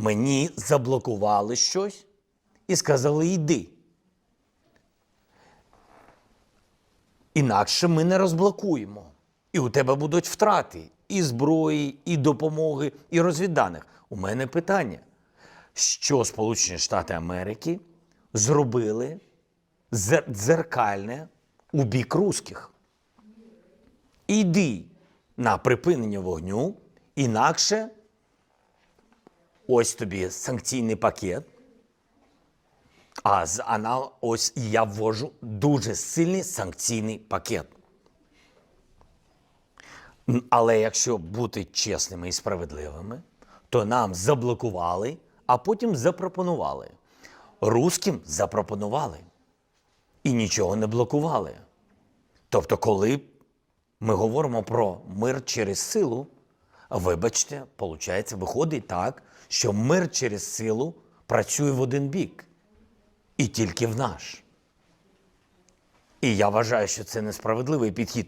Мені заблокували щось і сказали йди. Інакше ми не розблокуємо. І у тебе будуть втрати і зброї, і допомоги, і розвідданих. У мене питання: що Сполучені Штати Америки зробили дзеркальне у бік русських? Іди на припинення вогню, інакше ось тобі санкційний пакет. А з анал ось я ввожу дуже сильний санкційний пакет. Але якщо бути чесними і справедливими, то нам заблокували, а потім запропонували. Руським запропонували і нічого не блокували. Тобто, коли ми говоримо про мир через силу, вибачте, виходить, виходить так, що мир через силу працює в один бік і тільки в наш. І я вважаю, що це несправедливий підхід.